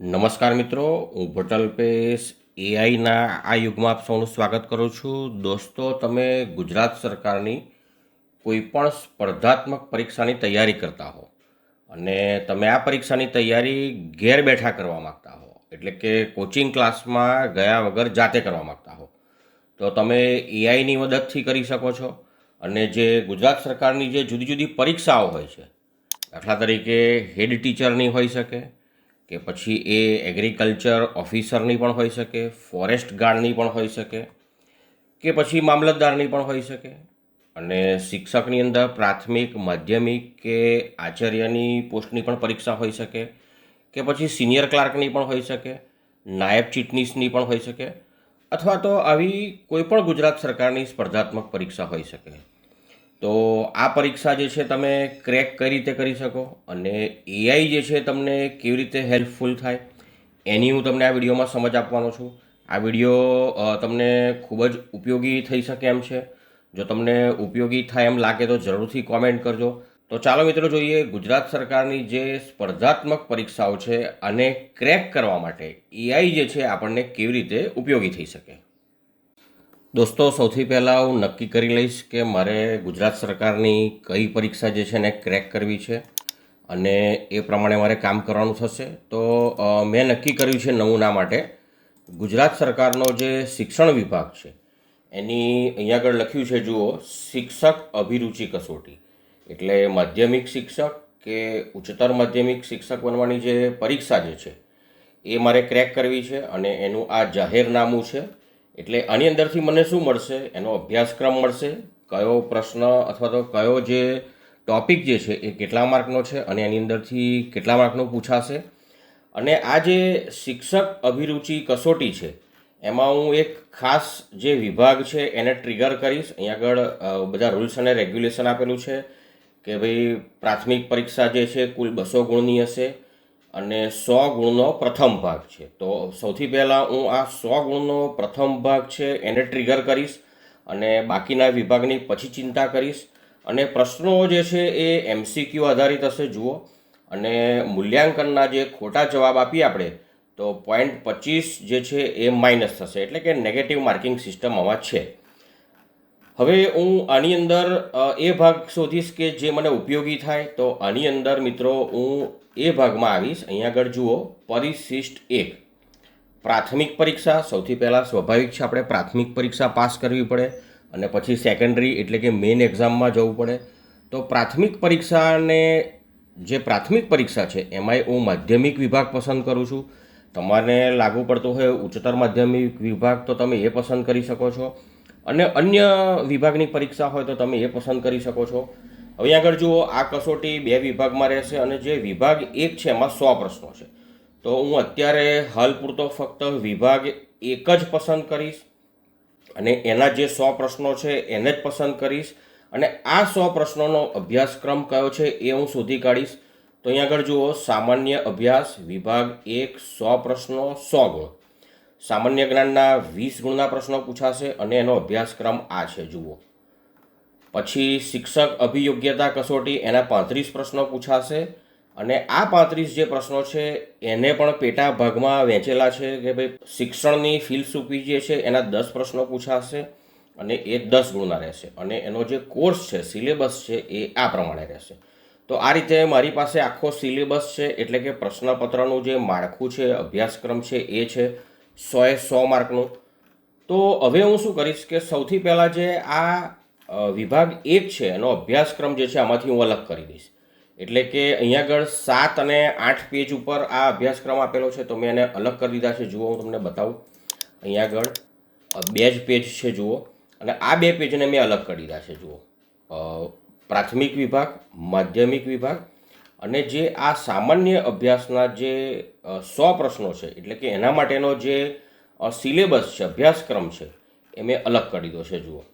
નમસ્કાર મિત્રો, હું ભટલ્પેશ એઆઈના આ યુગમાં આપ સૌનું સ્વાગત કરું છું. દોસ્તો, તમે ગુજરાત સરકારની કોઈપણ સ્પર્ધાત્મક પરીક્ષાની તૈયારી કરતા હો અને તમે આ પરીક્ષાની તૈયારી ઘેર બેઠા કરવા માગતા હો, એટલે કે કોચિંગ ક્લાસમાં ગયા વગર જાતે કરવા માગતા હો, તો તમે એઆઈની મદદથી કરી શકો છો. અને જે ગુજરાત સરકારની જે જુદી જુદી પરીક્ષાઓ હોય છે, દાખલા તરીકે હેડ ટીચરની હોઈ શકે કે પછી એ એગ્રીકલ્ચર ઓફિસરની પણ હોઈ શકે ફોરેસ્ટ ગાર્ડની પણ હોઈ શકે, કે પછી મામલતદારની પણ હોઈ શકે. અને શિક્ષકની અંદર પ્રાથમિક, માધ્યમિક કે આચાર્યની પોસ્ટની પણ પરીક્ષા હોઈ શકે, કે પછી સિનિયર ક્લાર્કની પણ હોઈ શકે, નાયબ ચીટનીસની પણ હોઈ શકે, અથવા તો આવી કોઈપણ ગુજરાત સરકારની સ્પર્ધાત્મક પરીક્ષા હોઈ શકે. તો આ પરીક્ષા જે છે તમે ક્રેક કઈ રીતે કરી શકો અને એઆઈ જે છે તમને કેવી રીતે હેલ્પફુલ થાય, એની હું તમને આ વિડીયોમાં સમજ આપવાનો છું. આ વીડિયો તમને ખૂબ જ ઉપયોગી થઈ શકે એમ છે. જો તમને ઉપયોગી થાય એમ લાગે તો જરૂરથી કોમેન્ટ કરજો. તો ચાલો મિત્રો જોઈએ ગુજરાત સરકારની જે સ્પર્ધાત્મક પરીક્ષાઓ છે અને ક્રેક કરવા માટે એઆઈ જે છે આપણને કેવી રીતે ઉપયોગી થઈ શકે. દોસ્તો, સૌથી પહેલાં હું નક્કી કરી લઈશ કે મારે ગુજરાત સરકારની કઈ પરીક્ષા જે છે ને ક્રેક કરવી છે અને એ પ્રમાણે મારે કામ કરવાનું થશે. તો મેં નક્કી કર્યું છે નમૂના માટે. ગુજરાત સરકારનો જે શિક્ષણ વિભાગ છે, એની અહીંયા આગળ લખ્યું છે, જુઓ, શિક્ષક અભિરુચિ કસોટી. એટલે માધ્યમિક શિક્ષક કે ઉચ્ચતર માધ્યમિક શિક્ષક બનવાની જે પરીક્ષા જે છે, એ મારે ક્રેક કરવી છે અને એનું આ જાહેરનામું છે. એટલે આની અંદરથી મને શું મળશે? એનો અભ્યાસક્રમ મળશે? કયો પ્રશ્ન અથવા તો કયો જે ટોપિક જે છે એ કેટલા માર્કનો છે અને એની અંદરથી કેટલા માર્કનો પૂછાશે? અને આ જે શિક્ષક અભિરુચિ કસોટી છે, એમાં હું એક ખાસ જે વિભાગ છે એને ટ્રિગર કરીશ. અહીંયા આગળ બધા રૂલ્સ અને રેગ્યુલેશન આપેલું છે કે ભાઈ પ્રાથમિક પરીક્ષા જે છે કુલ બસો ગુણની હશે. અને સો ગુણનો પ્રથમ ભાગ છે. તો સૌથી પહેલાં હું આ સો ગુણનો પ્રથમ ભાગ છે એને ટ્રિગર કરીશ અને બાકીના વિભાગની પછી ચિંતા કરીશ. અને પ્રશ્નો જે છે એ એમસીક્યુ આધારિત હશે, જુઓ. અને મૂલ્યાંકનના જે ખોટા જવાબ આપીએ આપણે, તો પોઈન્ટ પચીસ જે છે એ માઇનસ થશે. એટલે કે નેગેટિવ માર્કિંગ સિસ્ટમ આમાં છે. હવે હું આની અંદર એ ભાગ શોધીશ કે જે મને ઉપયોગી થાય. તો આની અંદર મિત્રો હું એ ભાગમાં આવીશ. અહીંયા આગળ જુઓ. પરિશિષ્ટ એક. પ્રાથમિક પરીક્ષા. સૌથી પહેલાં સ્વાભાવિક છે આપણે પ્રાથમિક પરીક્ષા પાસ કરવી પડે અને પછી સેકન્ડરી એટલે કે મેઇન એક્ઝામમાં જવું પડે. તો પ્રાથમિક પરીક્ષાને જે પ્રાથમિક પરીક્ષા છે, એમાંય હું માધ્યમિક વિભાગ પસંદ કરું છું. તમારે લાગુ પડતું હોય ઉચ્ચતર માધ્યમિક વિભાગ તો તમે એ પસંદ કરી શકો છો. અને અન્ય વિભાગની પરીક્ષા હોય તો તમે એ પસંદ કરી શકો છો. હવે આગળ જુઓ, આ કસોટી બે વિભાગમાં રહેશે અને જે વિભાગ એક છે એમાં સો પ્રશ્નો છે. તો હું અત્યારે હાલ પૂરતો ફક્ત વિભાગ એક જ પસંદ કરીશ અને એના જે સો પ્રશ્નો છે એને જ પસંદ કરીશ અને આ સો પ્રશ્નોનો અભ્યાસક્રમ કયો છે એ હું શોધી કાઢીશ. તો અહીં આગળ જુઓ, સામાન્ય અભ્યાસ, વિભાગ એક, સો પ્રશ્નો, સો ગુણ. સામાન્ય જ્ઞાનના વીસ ગુણના પ્રશ્નો પૂછાશે અને એનો અભ્યાસક્રમ આ છે, જુઓ. પછી શિક્ષક અભિયોગ્યતા કસોટી એના પાંત્રીસ પ્રશ્નો પૂછાશે અને આ પાંત્રીસ જે પ્રશ્નો છે, એને પણ પેટા ભાગમાં વહેંચેલા છે કે ભાઈ શિક્ષણની ફિલસૂફી જે છે, એના દસ પ્રશ્નો પૂછાશે અને એ દસ ગુણના રહેશે. અને એનો જે કોર્સ છે, સિલેબસ છે, એ આ પ્રમાણે રહેશે. તો આ રીતે મારી પાસે આખો સિલેબસ છે, એટલે કે પ્રશ્નપત્રનું જે માળખું છે, અભ્યાસક્રમ છે, એ છે સોએ સો માર્કનું. તો હવે હું શું કરીશ કે સૌથી પહેલાં જે આ વિભાગ એક છે, એનો અભ્યાસક્રમ જે છે આમાંથી હું અલગ કરી દઈશ. એટલે કે અહીંયા આગળ સાત અને આઠ પેજ ઉપર આ અભ્યાસક્રમ આપેલો છે, તો મેં એને અલગ કરી દીધા છે. જુઓ, હું તમને બતાવું. અહીંયા આગળ બે જ પેજ છે, જુઓ. અને આ બે પેજને મેં અલગ કરી દીધા છે, જુઓ. પ્રાથમિક વિભાગ, માધ્યમિક વિભાગ અને જે આ સામાન્ય અભ્યાસના જે સો પ્રશ્નો છે, એટલે કે એના માટેનો જે સિલેબસ છે, અભ્યાસક્રમ છે, એ મેં અલગ કરી દીધો છે, જુઓ.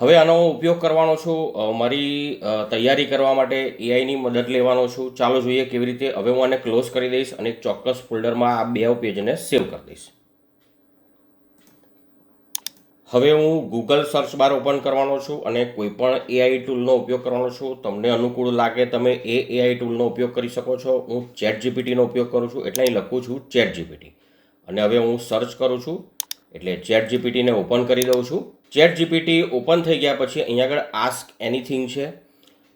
હવે આનો ઉપયોગ કરવાનો છું મારી તૈયારી કરવા માટે એઆઈની મદદ લેવાનો છું. ચાલો જોઈએ કેવી રીતે હવે હું આને ક્લોઝ કરી દઈશ અને ચોક્કસ ફોલ્ડરમાં આ બે પેજને સેવ કરી દઈશ. હવે હું ગૂગલ સર્ચ બાર ઓપન કરવાનો છું અને કોઈ પણ એઆઈ ટૂલનો ઉપયોગ કરવાનો છું. તમને અનુકૂળ લાગે તમે એ એઆઈ ટૂલનો ઉપયોગ કરી શકો છો. હું ચેટ જીપીટીનો ઉપયોગ કરું છું એટલે અહીં લખું છું ચેટ જીપીટી અને હવે હું સર્ચ કરું છું એટલે ચેટ જીપીટીને ઓપન કરી દઉં છું. ચેટ જીપીટી ઓપન થઈ ગયા પછી અહીંયા આગળ આસ્ક એનીથિંગ છે.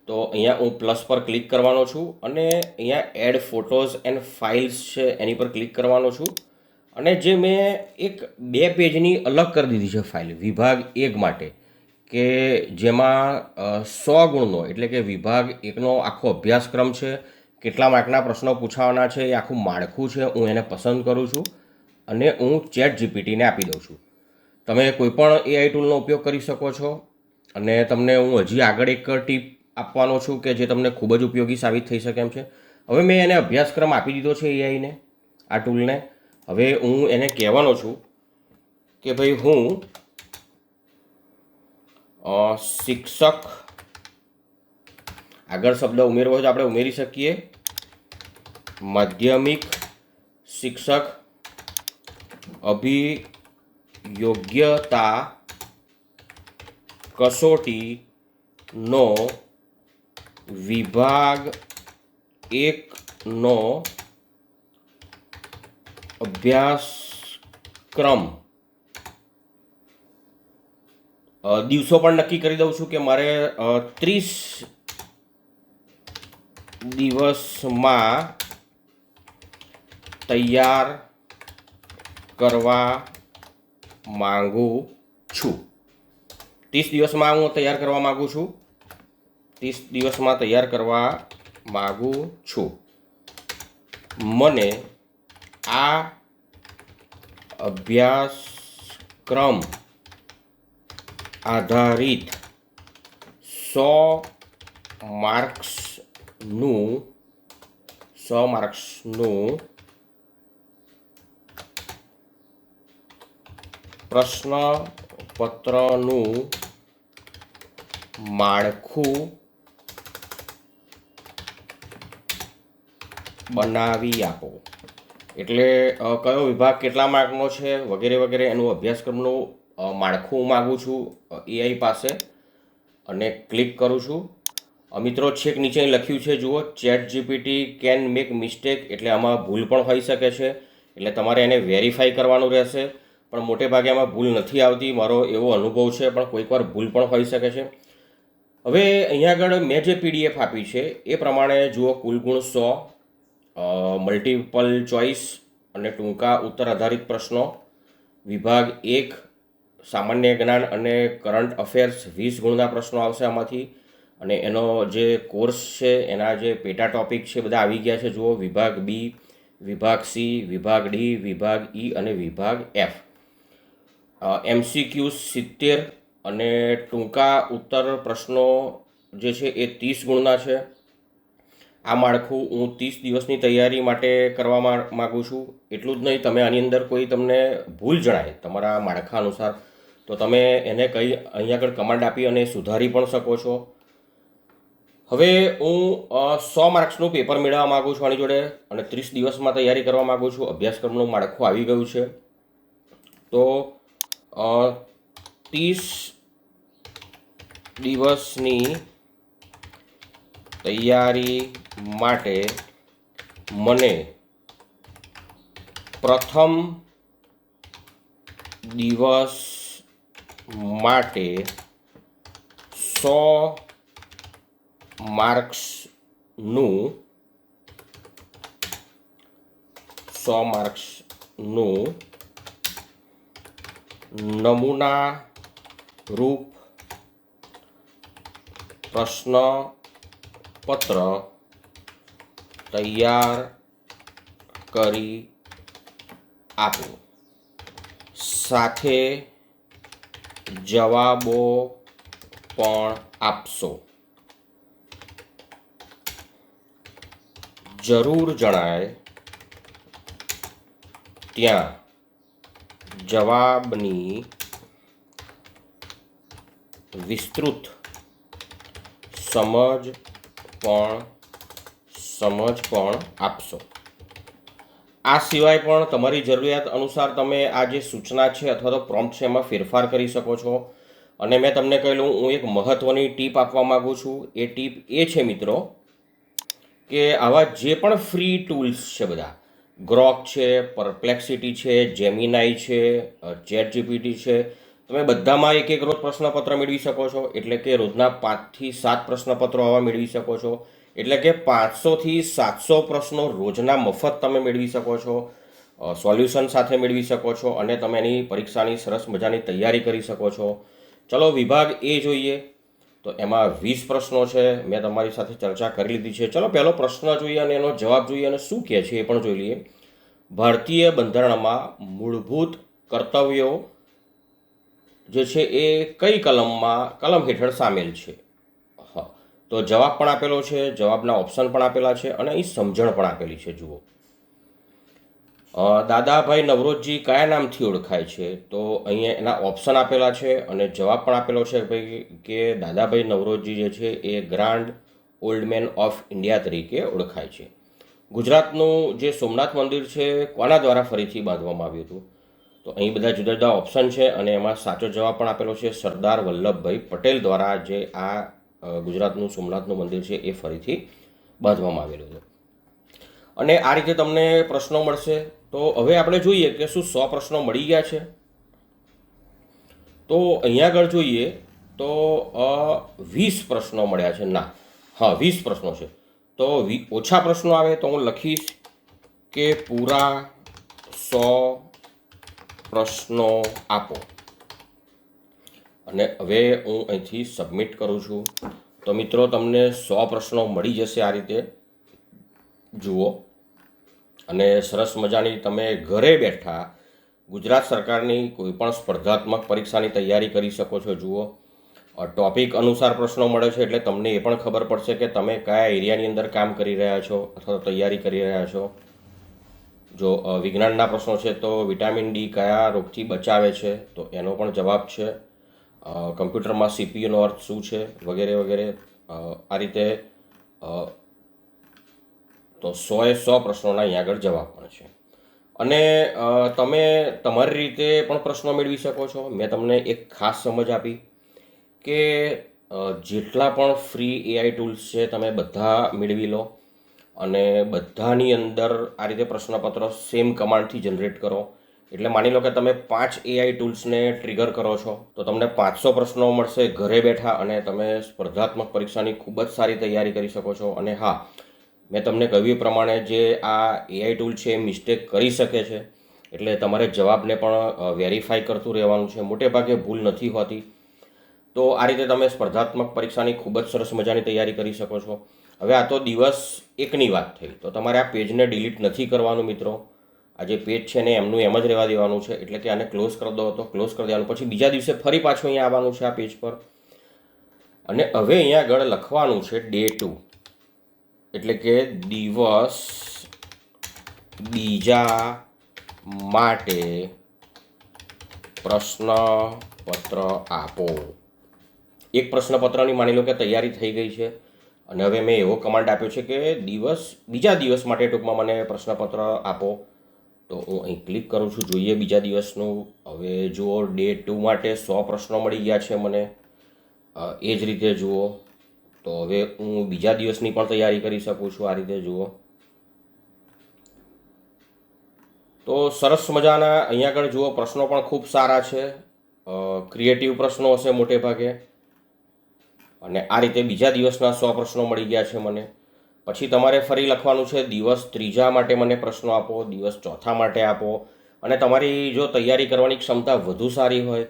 તો અહીંયા હું પ્લસ પર ક્લિક કરવાનો છું અને અહીંયા એડ ફોટોઝ એન્ડ ફાઇલ્સ છે એની પર ક્લિક કરવાનો છું. અને જે મેં એક બે પેજની અલગ કરી દીધી છે ફાઇલ, વિભાગ એક માટે, કે જેમાં સો ગુણનો, એટલે કે વિભાગ એકનો આખો અભ્યાસક્રમ છે, કેટલા માર્કના પ્રશ્નો પૂછાવાના છે, એ આખું માળખું છે, હું એને પસંદ કરું છું અને હું ચેટ જીપીટીને આપી દઉં છું. તમે કોઈપણ એઆઈ ટૂલનો ઉપયોગ કરી શકો છો અને તમને હું હજી આગળ એક ટીપ આપવાનો છું કે જે તમને ખૂબ જ ઉપયોગી સાબિત થઈ શકે એમ છે. હવે મેં એને અભ્યાસક્રમ આપી દીધો છે એઆઈને આ ટૂલને હવે હું એને કહેવાનો છું કે ભાઈ હું શિક્ષક, આગળ શબ્દ ઉમેરવો હોય તો આપણે ઉમેરી શકીએ. માધ્યમિક શિક્ષક અભિયોગ્યતા કસોટીનો વિભાગ એકનો અભ્યાસક્રમ. દિવસો પણ નક્કી કરી દઉં છું કે મારે ત્રીસ દિવસમાં તૈયાર કરવા માંગુ છું. ત્રીસ દિવસમાં હું તૈયાર કરવા માગું છું. ત્રીસ દિવસમાં તૈયાર કરવા માગું છું. મને આ અભ્યાસક્રમ આધારિત સો માર્ક્સનું સો માર્ક્સનું પ્રશ્નપત્રનું માળખું બનાવી આપો. એટલે કયો વિભાગ કેટલા માર્કનો છે વગેરે વગેરે એનું અભ્યાસક્રમનું માળખું હું માગું છું એઆઈ પાસે. અને ક્લિક કરું છું. મિત્રો, છેક નીચે લખ્યું છે, જુઓ chat GPT can make mistake એટલે આમાં ભૂલ પણ હોઈ શકે છે. એટલે તમારે એને વેરીફાઈ કરવાનું રહેશે. પણ મોટે ભાગે આમાં ભૂલ નથી આવતી, મારો એવો અનુભવ છે, પણ કોઈકવાર ભૂલ પણ હોઈ શકે છે. હવે અહીંયા આગળ મેં જે પીડીએફ આપી છે, એ પ્રમાણે જુઓ કુલ ગુણ સો મલ્ટિપલ ચોઇસ અને ટૂંકા ઉત્તર આધારિત પ્રશ્નો. વિભાગ એક, સામાન્ય જ્ઞાન અને કરંટ અફેર્સ વીસ ગુણના પ્રશ્નો આવશે આમાંથી. અને એનો જે કોર્સ છે, એના જે પેટા ટોપિક છે, બધા આવી ગયા છે, જુઓ. વિભાગ બી, વિભાગ સી, વિભાગ ડી, વિભાગ ઈ અને વિભાગ એફ. એમસીક્યુ સિત્તેર અને ટૂંકા ઉત્તર પ્રશ્નો જે છે એ ત્રીસ ગુણના છે. આ માળખું હું ત્રીસ દિવસની તૈયારી માટે કરવા માગું છું. એટલું જ નહીં, તમે આની અંદર કોઈ તમને ભૂલ જણાય, તમારા માળખા અનુસાર, તો તમે એને કંઈ અહીંયા આગળ કમાન્ડ આપી અને સુધારી પણ શકો છો. હવે હું સો માર્ક્સનું પેપર મેળવવા માગું છું આની જોડે અને ત્રીસ દિવસમાં તૈયારી કરવા માગું છું. અભ્યાસક્રમનું માળખું આવી ગયું છે. તો ત્રીસ દિવસની તૈયારી માટે મને પ્રથમ દિવસ માટે સો માર્ક્સનું સો માર્ક્સનું નમૂના રૂપ પ્રશ્ન પત્ર તૈયાર કરી આપો. સાથે જવાબો પણ આપશો. જરૂર જણાય ત્યાં જવાબની વિસ્તૃત સમજ પણ સમજ પણ આપશો. આ સિવાય પણ તમારી જરૂરિયાત અનુસાર તમે આ જે સૂચના છે અથવા તો પ્રોમ્પ્ટ છે એમાં ફેરફાર કરી શકો છો. અને મેં તમને કહેલું, હું એક મહત્ત્વની ટીપ આપવા માગું છું. એ ટીપ એ છે, મિત્રો, કે આવા જે પણ ફ્રી ટૂલ્સ છે બધા ગ્રોક છે, પરપ્લેક્સિટી છે, જેમિનાઈ છે ચેટ જીપીટી છે. તમે બધામાં એક એક રોજ પ્રશ્નપત્ર મેળવી શકો છો. એટલે કે રોજના પાંચથી સાત પ્રશ્નપત્રો આવા મેળવી શકો છો. એટલે કે પાંચસોથી સાતસો પ્રશ્નો રોજના મફત તમે મેળવી શકો છો. સોલ્યુશન સાથે મેળવી શકો છો અને તમે એની પરીક્ષાની સરસ મજાની તૈયારી કરી શકો છો. ચલો વિભાગ એ જોઈએ. તો એમાં વીસ પ્રશ્નો છે. મેં તમારી સાથે ચર્ચા કરી લીધી છે. ચલો, પહેલો પ્રશ્ન જોઈએ અને એનો જવાબ જોઈએ અને શું કહે છે એ પણ જોઈ લઈએ. ભારતીય બંધારણમાં મૂળભૂત કર્તવ્યો જે છે એ કઈ કલમમાં, કલમ હેઠળ સામેલ છે? હા. તો જવાબ પણ આપેલો છે, જવાબના ઓપ્શન પણ આપેલા છે અને અહીં સમજણ પણ આપેલી છે. જુઓ. દાદાભાઈ નવરોજજી કયા નામથી ઓળખાય છે? તો અહીંયા એના ઓપ્શન આપેલા છે અને જવાબ પણ આપેલો છે ભાઈ કે દાદાભાઈ નવરોજજી જે છે એ grand old man of India તરીકે ઓળખાય છે. ગુજરાતનું જે સોમનાથ મંદિર છે કોના દ્વારા ફરીથી બાંધવામાં આવ્યું હતું? તો અહીં બધા જુદા જુદા ઓપ્શન છે અને એમાં સાચો જવાબ પણ આપેલો છે સરદાર વલ્લભભાઈ પટેલ દ્વારા જે આ ગુજરાતનું સોમનાથનું મંદિર છે એ ફરીથી બાંધવામાં આવેલું છે. અને આ રીતે તમને પ્રશ્નો મળશે. તો હવે આપણે જોઈએ કે શું સો પ્રશ્નો મળી ગયા છે. તો અહીંયા આગળ જોઈએ તો વીસ પ્રશ્નો મળ્યા છે. ના, હા, વીસ પ્રશ્નો છે. તો વી, ઓછા પ્રશ્નો આવે તો હું લખીશ કે પૂરા સો પ્રશ્નો આપો. અને હવે હું અહીંથી સબમિટ કરું છું. તો મિત્રો, તમને સો પ્રશ્નો મળી જશે આ રીતે. જુઓ. અને સરસ મજાની તમે ઘરે બેઠા ગુજરાત સરકારની કોઈ પણ સ્પર્ધાત્મક પરીક્ષાની તૈયારી કરી શકો છો. જુઓ ટોપિક અનુસાર પ્રશ્નો મળે છે એટલે તમને એ પણ ખબર પડશે કે તમે કયા એરિયાની અંદર કામ કરી રહ્યા છો અથવા તૈયારી કરી રહ્યા છો. જો વિજ્ઞાનના પ્રશ્નો છે તો વિટામિન ડી કયા રોગથી બચાવે છે? તો એનો પણ જવાબ છે કમ્પ્યુટરમાં સીપીયુનો અર્થ શું છે? વગેરે વગેરે. આ રીતે તો સોએ સો પ્રશ્નોના અહીં આગળ જવાબ પણ છે. અને તમે તમારી રીતે પણ પ્રશ્નો મેળવી શકો છો. મેં તમને એક ખાસ સમજ આપી કે જેટલા પણ ફ્રી એઆઈ ટૂલ્સ છે તમે બધા મેળવી લો અને બધાની અંદર આ રીતે પ્રશ્નપત્ર સેમ કમાન્ડથી જનરેટ કરો. એટલે માની લો કે તમે પાંચ એઆઈ ટૂલ્સને ટ્રિગર કરો છો, તો તમને પાંચસો પ્રશ્નો મળશે ઘરે બેઠા અને તમે સ્પર્ધાત્મક પરીક્ષાની ખૂબ જ સારી તૈયારી કરી શકો છો. અને હા મેં તમને કહ્યું પ્રમાણે જે આ એઆઈ ટૂલ છે એ મિસ્ટેક કરી શકે છે. એટલે તમારે જવાબને પણ વેરીફાઈ કરતું રહેવાનું છે. મોટે ભાગે ભૂલ નથી હોતી. તો આ રીતે તમે સ્પર્ધાત્મક પરીક્ષાની ખૂબ જ સરસ મજાની તૈયારી કરી શકો છો. હવે આ તો દિવસ એકની વાત થઈ. તો તમારે આ પેજને ડિલીટ નથી કરવાનું મિત્રો. આ જે પેજ છે ને એમનું એમ જ રહેવા દેવાનું છે. એટલે કે આને ક્લોઝ કરી દો તો ક્લોઝ કરી દેવાનું. પછી બીજા દિવસે ફરી પાછું અહીંયા આવવાનું છે આ પેજ પર. અને હવે અહીંયા આગળ લખવાનું છે ડે ટુ એટલે કે દિવસ બીજા માટે પ્રશ્નપત્ર આપો. એક પ્રશ્નપત્રની માની લો કે તૈયારી થઈ ગઈ છે અને હવે મેં એવો કમાન્ડ આપ્યો છે કે દિવસ, બીજા દિવસ માટે ટૂંકમાં મને પ્રશ્નપત્ર આપો. તો હું અહીં ક્લિક કરું છું, જોઈએ બીજા દિવસનું. હવે જુઓ ડે ટુ માટે સો પ્રશ્નો મળી ગયા છે મને. એ જ રીતે જુઓ. તો હવે હું બીજા દિવસની પણ તૈયારી કરી શકું છું આ રીતે, જુઓ. તો સરસ મજાના, અહીંયા આગળ જુઓ, પ્રશ્નો પણ ખૂબ સારા છે. ક્રિએટિવ પ્રશ્નો હશે મોટે ભાગે. અને આ રીતે બીજા દિવસના સો પ્રશ્નો મળી ગયા છે મને. પછી તમારે ફરી લખવાનું છે, દિવસ ત્રીજા માટે મને પ્રશ્નો આપો, દિવસ ચોથા માટે આપો. અને તમારી જો તૈયારી કરવાની ક્ષમતા વધુ સારી હોય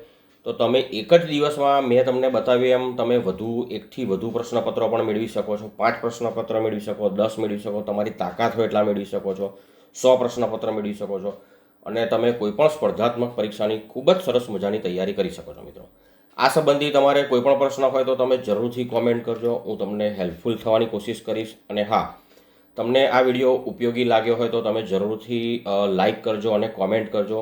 તો તમે એક જ દિવસમાં મેં તમને બતાવ્યું એમ, તમે વધુ એકથી વધુ પ્રશ્નપત્રો પણ મેળવી શકો છો, પાંચ પ્રશ્નપત્ર મેળવી શકો, દસ મેળવી શકો, તમારી તાકાત હોય એટલા મેળવી શકો છો, સો પ્રશ્નપત્ર મેળવી શકો છો અને તમે કોઈપણ સ્પર્ધાત્મક પરીક્ષાની ખૂબ જ સરસ મજાની તૈયારી કરી શકો છો મિત્રો. આ સંબંધી તમારે કોઈ પણ પ્રશ્ન હોય તો તમે જરૂરથી કોમેન્ટ કરજો, હું તમને હેલ્પફુલ થવાની કોશિશ કરીશ અને હા, તમને આ વીડિયો ઉપયોગી લાગ્યો હોય તો તમે જરૂરથી લાઈક કરજો અને કોમેન્ટ કરજો.